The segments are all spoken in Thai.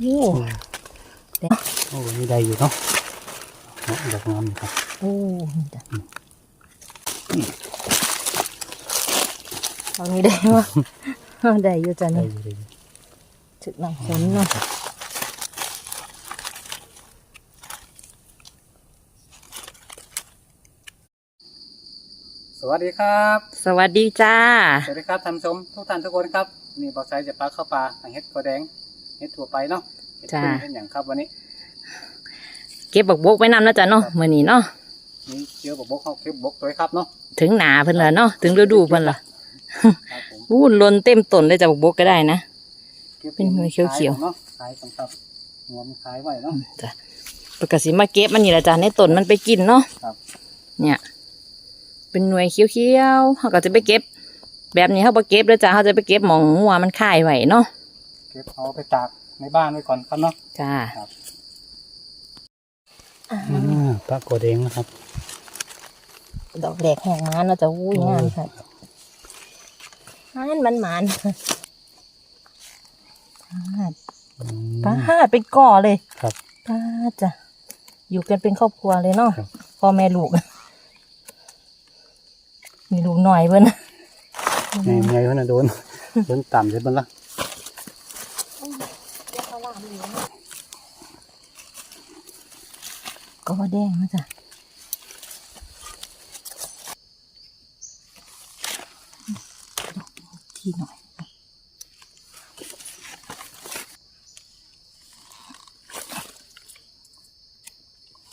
โอ้โอ้มีได้อยู่เนาะเนาะดอกงามอยู่ครับ โอ้นี่จ้ะเอานี้ได้วะได้อยู่จ้ะได้นี่อยู่ได้อยู่ถึกน้ำฝนเนาะสวัสดีครับ สวัสดีจ้า สวัสดีครับท่านผู้ชมทุกท่านทุกคนครับ นี่บอสไซจะปลาเข้าปลาหางเห็ดกระแดง เห็ดถั่วไปเนาะเห็ดจ้าพึ่งเป็นอย่างครับวันนี้เก็บบักบกไว้นำแล้วจ้ะเนาะมื้อนี้เนาะนี่เจียวบบกเขาเก็บบกตัวครับเนาะถึงหนาเพิ่นแล้วเนาะถึงฤดูเพิ่นละครับผมอู้ล้นเต็มต้นเลยจ้ะบักบกก็ได้นะ ก็บเป็นหัวเขียวๆขเนาะขายสำครับหัวมันขายไว้เนาะ จ้ะปกติมาเก็บมันนี่แหละจ้ะในต้นมันไปกินเนาะครับ เนี่ย เป็นหน่วยเขียวๆเขาก็จะไปเก็บ แบบนี้เขาไปเก็บแล้วจ้ะเขาจะไปเก็บหมองหัวมันคายไว้เนาะ เก็บเอาไปตาก ในบ้านไว้ก่อนครับเนาะจ้าครับอ่าอ่าปลากระแดงนะครับ ดอกแดกแห้งมันเนาะจะอู้ยงามค่ะมันมันมันอืมป้าดเป็นก่อเลยครับป้าดจ้ะอยู่กันเป็นครอบครัวเลยเนาะครับพ่อแม่ลูก มีลูกหน่อยเพิ่นนะไงไงวะน่ะโดนโดนต่ำใช่ปะล่ะ ก็ว่า แดงนะจ๊ะทีหน่อย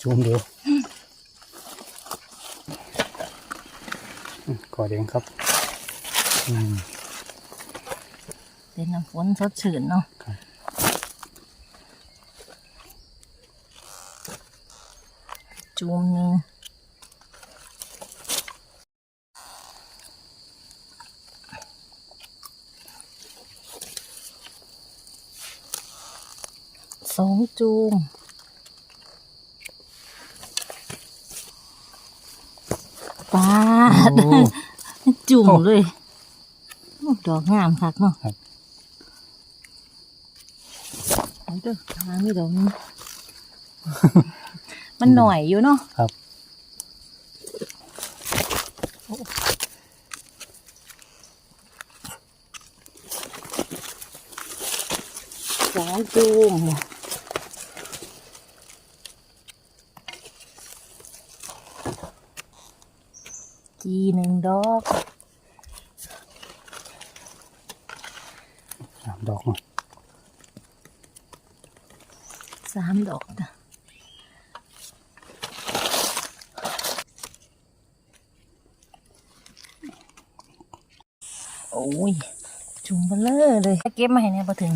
ชูมดูอืมกระแดงครับอืมเป็นน้ำฝนสดชื่นเนาะ ครับ จูมหนึ่งสองจูมปาดโอ้จุ่มเลยโอ้ดอกงามคักเนาะครับเอาเด้อหาไม่ดอกนี้ มันหน่อยอยู่เนาะครับ สองจุ่มจีหนึ่งดอกสามดอกเนาะสามดอกจ้ะโอ้ย จุ่มเบลอ เลยเก็บมาให้เนี่ยพอถึง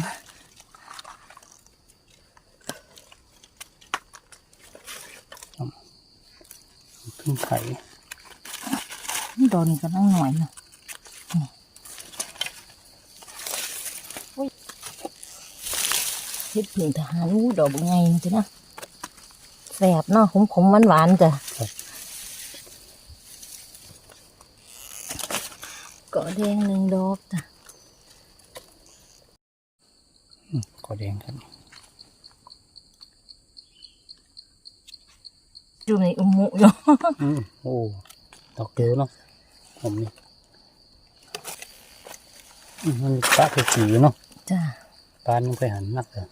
พึ่งไข่โดนกันตั้งหน่อยเนาะนี่อุ้ยเฮ็ดผึ่งทหารอู้ดอกบุไงจ้ะนะแสบเนาะขมขมหวานหวานๆจ้ะเกาะแดงหนึ่งดอกจ้ะ อืมกระ แดงครับอยู่ในอุโมงค์อยู่อืมโอ้ดอกเดียวเนาะผมนี่อืมมันปลาคือสีเนาะจ้ะปลามันไปหันนักเลย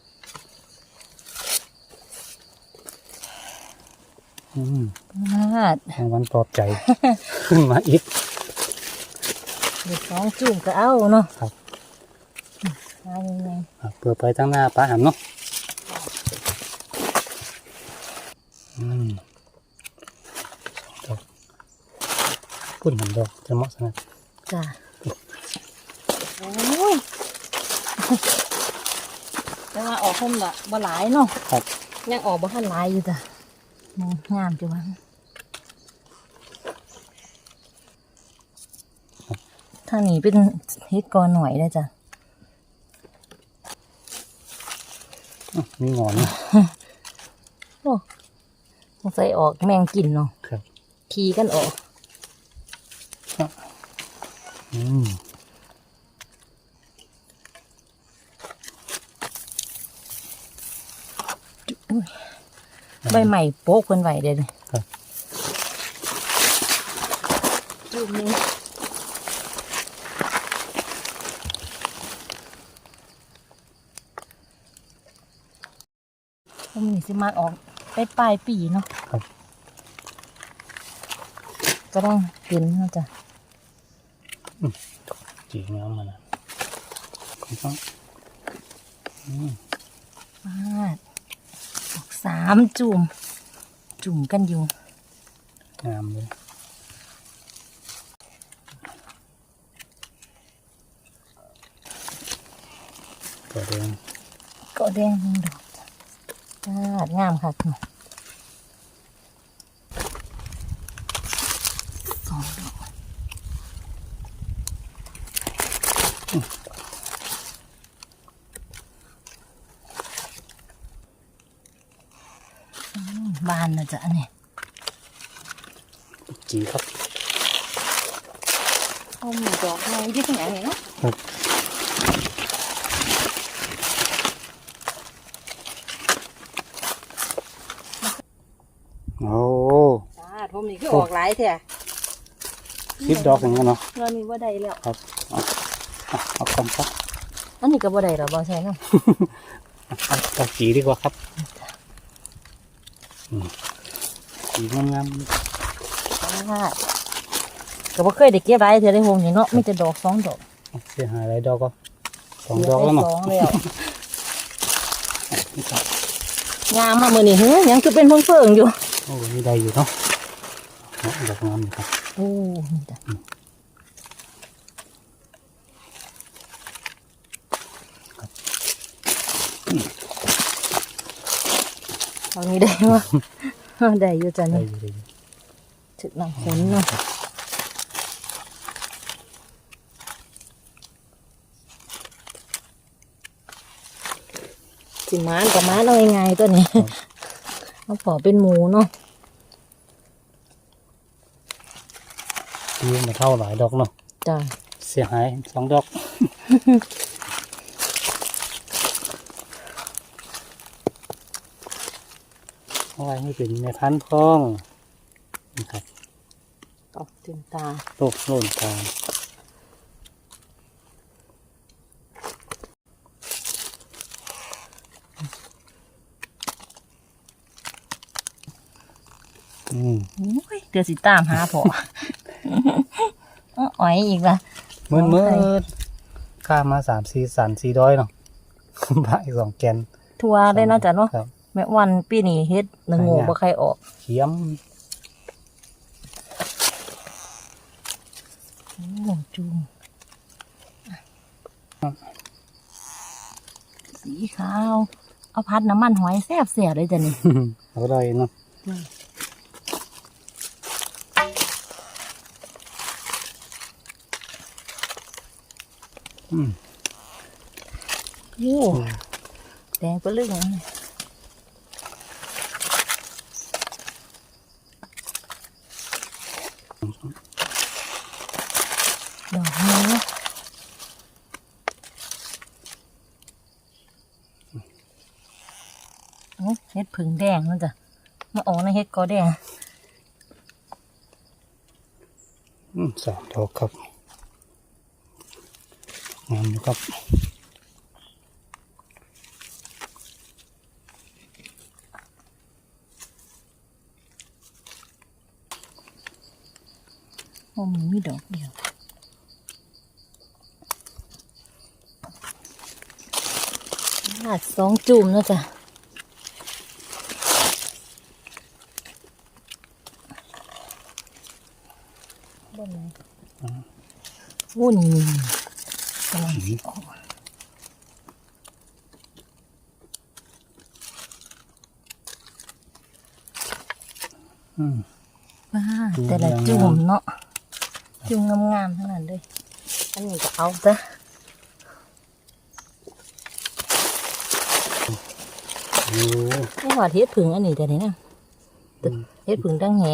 อืมพลาดรางวัลปลอบใจ ขึ้นมาอีกเด็กสองจุ่มก็เอาเนาะครับ หายังไงอะเพื่อไปตั้งหน้าปลาหันเนาะอืมดอกพุ่นหันดอกจะเหมาะสนะจ้ะโอ้ยแต่ว่าออกคมละบ่หลายเนาะครับ ยังออกบ่ทันหลายอยู่จ้ะอืมงามจังวะทางนี้เป็นเฮ็ดกอหน่อยเลยจ้ะ อะ มีหงอนเนาะโอ้สงสัยออกแมงกินเนาะครับขี่กันออกอืมอใบใหม่โป๊กเพิ่นไหวเดี๋ยวนี้ครับจุ่มนี้ผมนี่ สิมาออกไปปลายปีเนาะครับ ก็ต้องกินเนาะจ้ะจีงามมันนะของต้องอืมปาดออกสามจุ่ม จุ่มกันอยู่ งามเลยตัวแดงก็แดงหนึ่งดอกจ้ะปาด งามค่ะเนาะสองดอกอืมบานนะจ๊ะอันนี้จีครับเอาหมูดอกมาที่ตรงไหนเนาะ โอ้ จ้าทมนี่คื อออกหลายแท้สิบดอกอย่างเงี้ยเนาะเงินนี้ว่าได้แล้วครับเอาเอาเอาคำครับอันนี้ก็บ่ได้หรอบ่ใช่เนาะเอาเอาจีดีกว่าครับอืมจีงามจ้าก็บ่เคยได้เก็บไว้เท่าได้โฮมนี่เนาะมีแต่ดอกสองดอกๆเสียหายหลายดอกก็สองดอกแล้วเนาะสองแล้วนี่ครับงามมามื้อนี้หือยังคือเป็นเพิ่งๆอยู่โอ้นี่ได้อยู่เนาะเนาะ ดอกงามอยู่ครับ โอ้นี่จ้ะเอานี้ได้วะได้อยู่จ้ะนี่ถึกหน้ำฝนเนาะสิมานกับมานเอายังไงตัวนี้เอาพอเป็นหมูเนาะ ยืมมา เท่าหลายดอกเนาะจ้ะเสียหายสองดอกเอาไว้ให้เป็นแม่พันธุ์พองนี่ครับตอกถึงตาโลกโล่นตาอืมโอ้ยเดี๋ยวสิตามหาพอ อ้ออ๋อยอีกละเมื่อของเมื่อใครข้ามมาสามสี่สันสี่ร้อยเนาะบาอีกสองแกน ทัวร์ได้เนาะจ้ะเนาะครับแม่วันปีนี้เฮ็ดหนึ่งโง่หายากบ่ใครออกเขียมโอ้จุงสีขาว เอาพัดน้ำมันหอยแซ่บเสียเลยจ้ะนี่อร่อยเนาะ โอ้แดงปะลึงดอกนี้เฮ็ดผึ่งแดงนั่นจ้ะ มาออกในเฮ็ดกอแดง อืมสามดอกครับ งามอยู่ครับโอ้มันมีดอกเดียวลาดสองจุ่มนะจ๊ะบนไหนวุ้น กำลังสิออกอืมว้าจุ่มแต่ละงามๆจุ่มเนาะจุ่มงามๆทั้งนั้นเลยอันนี้ก็เอาจ้ะโอ้ไม่หอดเฮ็ดผึ่งอันนี้แต่นี่นะอืมเฮ็ดผึ่งตั้งแห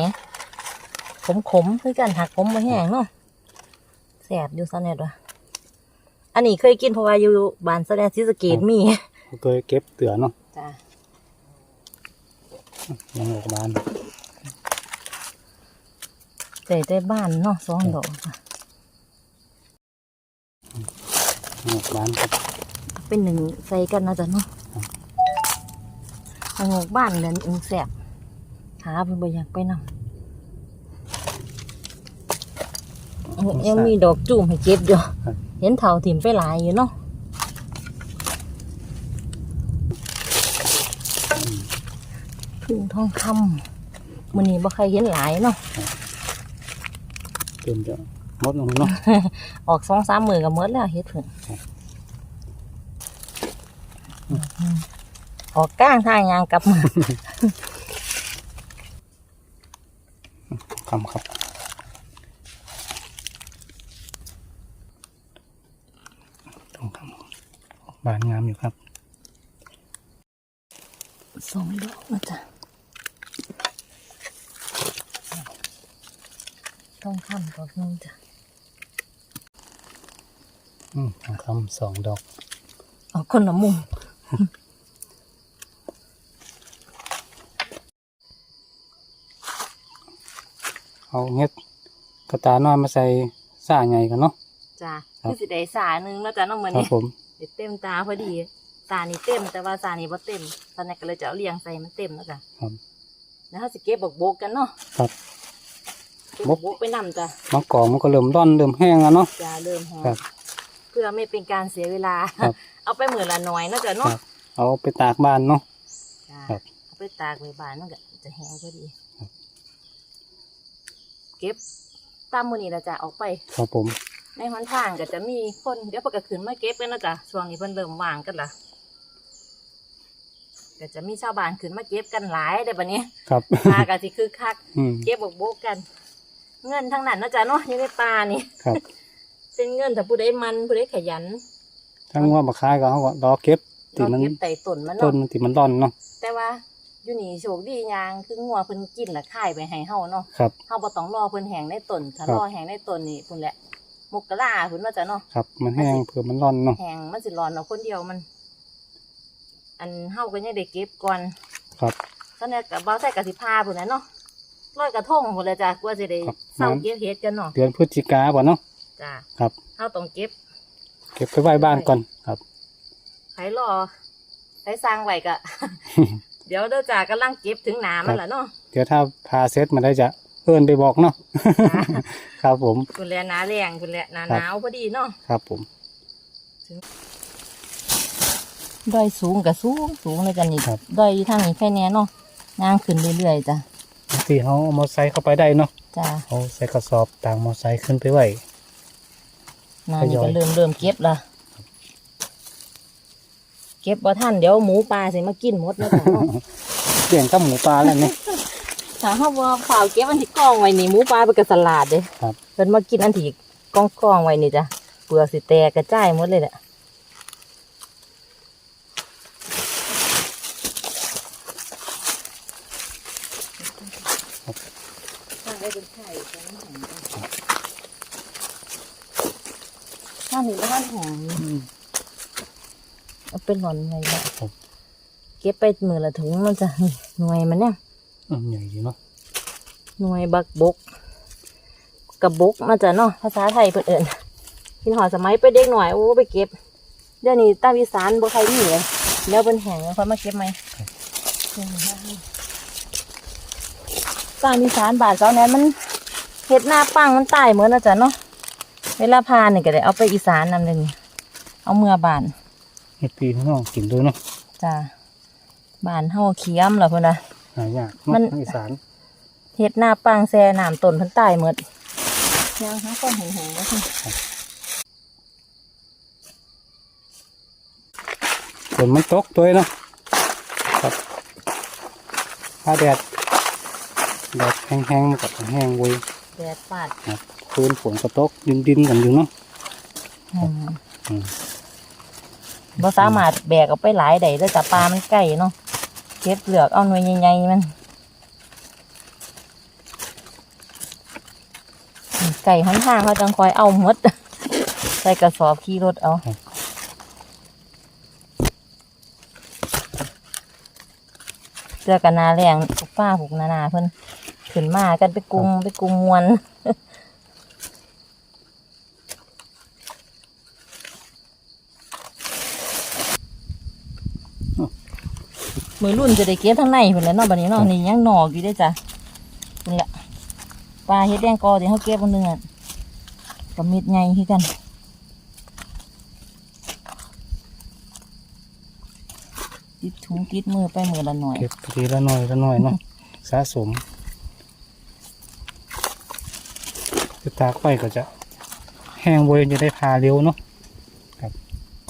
ขมขมๆคือกันหักขมมาแห้งเนาะแสบอยู่ซะเนี่ยว่ะ อันนี้เคยกินเพราะว่าอยู่บ้านแสดงศรีสะเกดมีเคยเก็บเตือเนาะจ้ายังออกบานแต่ได้บ้านเนาะสองดอกค่ะยังออกบานครับเป็นหนึ่งใส่กันนะจ๊ะเนาะเอางอกบ้านเดินอึงแสบหาเพิ่นบ่อยากไปนำยังมีดอกจุ่มให้เก็บอยู่ เห็นเถาถิ่มไปหลายอยู่เนาะพึ่งทองคำมื้อนี้บ่ใครเห็นหลายเนาะเต็มจะหมดลงเนาะ ออกสองสามมือก็หมดแล้วเฮ็ดเพิ่นออกก้างทางยางกลับมาคำครับทองคำออก บานงามอยู่ครับสองดอกนะจ๊ะต้องคำดอกนึงจ้ะอืมทองคำสองดอกเอาคนละมุมเอาเฮ็ดกระตาน้อยมาใส่ซ่าใหญ่กันเนาะจ้ะครับคือสิได้สาหนึงแล้วจ้ะน้องมื้อครับนี้ผม เดี๋ยวเต็มตาพอดีสานี่เต็ม แต่ว่าสานี่บ่เต็มตอนนี้ก็เลยจะเอาเรียงใส่มันเต็มแล้วจ้ะครับแล้วเราสิเก็บบกบกกันเนาะครับเก็บบกบกไปนำจ้ะบางกองมันก็เริ่มร่อนเริ่มแห้งแล้วเนาะจะเริ่มแห้งครับเพื่อไม่เป็นการเสียเวลาครับเอาไปมื้อละน้อยเนาะจ้ะคเนาะรับเอาไปตากบ้านเนาะจ้ะครับเอาไปตากไว้บ้านมันก็จะแห้งพอดีครับเก็บตามมื้อนี้ละจ้ะออกไป ครับผม ในหนทางก็จะมีคนเดี๋ยวเพิ่นก็ขึ้นมาเก็บกันนะจ๊ะช่วงนี้เพิ่นเริ่มว่างกันละก็จะมีชาวบ้านขึ้นมาเก็บกันหลายได้ปะเนี้ยครับปลาก็สิคือคัก อืมเก็บบกบกกัน เงินทั้งนั้นนะจ๊ะเนาะอยู่ในป่านี่ครับเป็นเงินถ้าผู้ใดมันผู้ใดขยันทั้งว่ามาขายก็เขาก็รอเก็บที่เรามันเก็บไต่ต้นมันต้นเนาะมันที่มันร่อนเนาะแต่ว่าอยู่นี่โชคดีอย่างคืองัวเพิ่นกินและขายไปให้เฮาเนาะ ครับ เฮาบ่ต้องรอเพิ่นแห้งในต้นถ้าครับ รอแห้งในต้นนี่พุ่นแหละ มกราพุ่นว่าจ้ะเนาะครับ มันแห้งเผื่อมันร่อนเนาะแหงมันสิร้อนเอาคนเดียวมัน อันเฮาก็ยังได้เก็บก่อนครับตอนนี้กับบ้าใส่กะสิพาพุ่นน่ะเนาะร้อยกระทงพุ่นเลยจ้ะกว่าสิได้ครับเศร้าเก็บเฮ็ดกันเนาะเดือนพฤศจิกาบ่เนาะจ้ะครับเฮาต้องเก็บ เก็บไปไว้บ้านก่อนครับไผรอไผสร้างไว้ก็เดี๋ยวเด้อจ้ะกำลังเก็บถึงหนามันล่ะเนาะเดี๋ยวถ้าพาเซตมาได้จะ เอิ้นไปบอกเนาะจ้ะครับผมพุ่นแลหนาแรงพุ่นแลหนาครัหบนาวพอดีเนาะครับผม ดอยสูงก็สูงสูงเลยจ้ะนี่ครับ ดอยอยู่ทางนี้แค่แน่เนาะย่างขึ้นเรื่อยๆจ้ะที่เขาเอามอไซค์เข้าไปได้เนาะจ้ะเอาใส่กระสอบต่างมอไซค์ขึ้นไปไว้หนานี่ทยอก็ยเริ่มเริ่มเก็บละเก็บบ่ทันเดี๋ยวหมูปลาสิมากินหมดแล้วจ้ะเนาะ เปลี่ยนกับหมูปลาแล้วเนี่ย ถ้าเขาว่าฝ่าวเก็บอันที่กองไว้นี่หมูปลาเป็นกระสลาดเด้ครับเพิ่นมากินอันที่กองกองๆไว้นี่จ้ะเปลือกสิแตกกระจายหมดเลยแหละข้างได้เป็นไข่แต่น้ำแข็งจ้ะข้างนี้ก็ข้างแข็งเอาเป็นหล่อนไว้ละครับเก็บไปมือละถุงมันจะนี่หน่วยมันเนี่ยอืม ใหญ่ดีเนาะหน่วยบักบกกับบกมาจากเนาะภาษาไทยเพิ่นเอิ้นกินหอดสมัยไปเด็กหน่อยโอ้ไปเก็บเดี๋ยวนี้ตามอีสานบ่ใครมีเลยเดี๋ยวเพิ่นแห้งแล้วค่อยมาเก็บไหมตามอีสานบาทเจ้าแนั้นมันเฮ็ดหน้าปังมันตายเหมือนนะจ๊ะเนาะเวลาพานี่ก็ได้เอาไปอีสานนำเลยนี่เอาเมื่อบานเฮ็ดปีข้างนอกกินด้วยเนาะจ้าบานเฮาเคียมล่ะเพิ่นน่ะ หายากมัเนาะนทางอีสานเฮ็ดหน้าปังแซ่น้ำต้นเพิ่นตายหมดยังหาคนแห้งๆบ่ซั่นฝนมันตกตัวเนาะครับถ้าแดดแดดแห้งๆมันกับแห้งเว้ยแดดปาดครับคืนฝนก็ตกดินดินๆกันอยู่เนาะอืมอืมบ่สามารถแบกเอาไปหลายได้เด้อจ้ะปลามันใกล้เนาะ เก็บเหลือกเอาหน่วยใหญ่ๆมันไก่หันทางเขาจังคอยเอาหมด ใส่กระสอบขี่รถเอาไปสื้อกันนาแรงพวกป้าพวกนานาเพิ่นขึ้นมากันไปกลุ่มไปกลุ่มมวน มือรุ่นจะได้เก็บทั้งในเพิ่นแหล้วเนาะบัดนี้เนาะนี่ยังหนอกอยู่เด้อจ้ะนี่แหละปลาเฮ็ดแดงกอที่เขาเก็บบนเนื้อกับเม็ดใหญ่คือกันติดถุงติดมือไปมือละหน่อยเก็บทีละหน่อยละหน่อยเนาะสะสมคือตากไปก็จะแห้งเวยจะได้พาเร็วเนาะ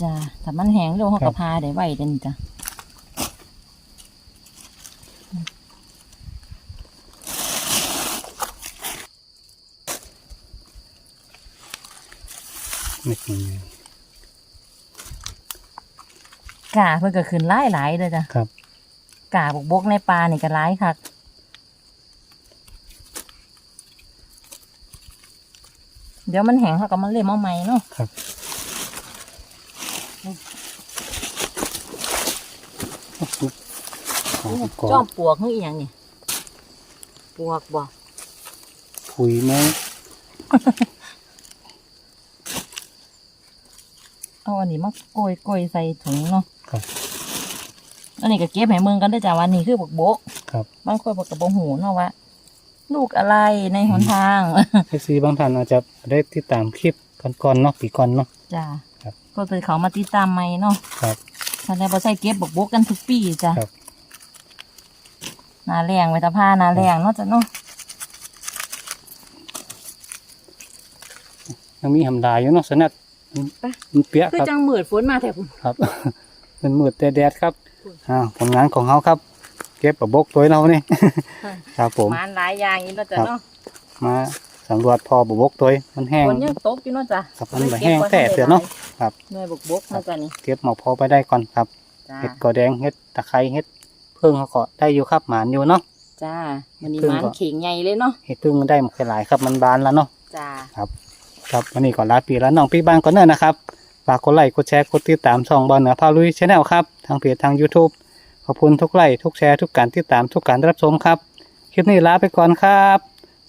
จ้าถ้ามันแห้งเร็วเขาครัก็บพาได้ไวเด่นจ้ะ นิดนึงกาเพิ่นก็ขึ้นหลายหลายๆเลยจ้ะครับกาบกบกในปลานี่ก็หลายคักเดี๋ยวมันแห้งเขาก็มาเล่มเอาใหม่เนาะครับของก่อจ้อนมปวกเฮ้ยอหย่างนี่ปวกบ่คุยไหม เอาอันนี้มาโกยโกยใส่ถุงเนาะครับอันนี้ก็เก็บให้มึงกันได้อจ้ะวันนี้คือบกบกครับบางคนบอกกับบหูเนาะว่าลูกอะไรในหนทางเอซีบางท่านอาจจะได้ติดตามคลิปก่อนๆเนาะปีก่อนเนาะจ้าครับก็เลยเขามาติดตามใหม่เนาะครับท่านได้บ่ใส่เก็บบกบกกันทุกปีจ้ะครับหนาแรงไว้ตาผ้าหนาแรงเนาะจ้ะเนาะยังมีหำลายอยู่เนาะสนัด มันเปียกคือครับจังมืดฝนมาแต่ผมครับเป็นมืดแต่แดดครับอ่าผลงานของเขาครับ เก็บกับบกตัวเรานี่ครับผมมานหลายอย่างอีกเนาะจ้ะครับเนาะมาสำรวจพอบกตัวมันแห้งฝนยังตกอยู่เนาะจ้ะครับมันก็แห้งแต่เสือเนาะครับหน่วยบกบกเนาะจ้ะนี่เก็บหมอกพอไปได้ก่อนครับจ้าเห็ดกอแดงเห็ดตะไคร้เห็ดเพิ่งเขาก็ได้อยู่ครับหมานอยู่เนาะจ้ามันนี่เพิ่งหมานก็เข่งใหญ่เลยเนาะเห็ดเพิ่งได้หมดหลายครับมันบานแล้วเนาะจ้าครับ ครับวันนี้ก่อนลาปีแล้วน้องปีบ้านก่อนเนอะนะครับฝากกดไลค์กดแชร์กดติดตามช่องบอลเหนือพาลุยชาแนลครับทางเพจทาง YouTube ขอบคุณทุกไลค์ทุกแชร์ทุกการติดตามทุกการรับชมครับ คลิปนี้ลาไปก่อนครับ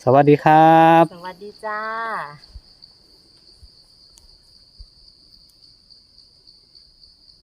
สวัสดีครับ สวัสดีจ้า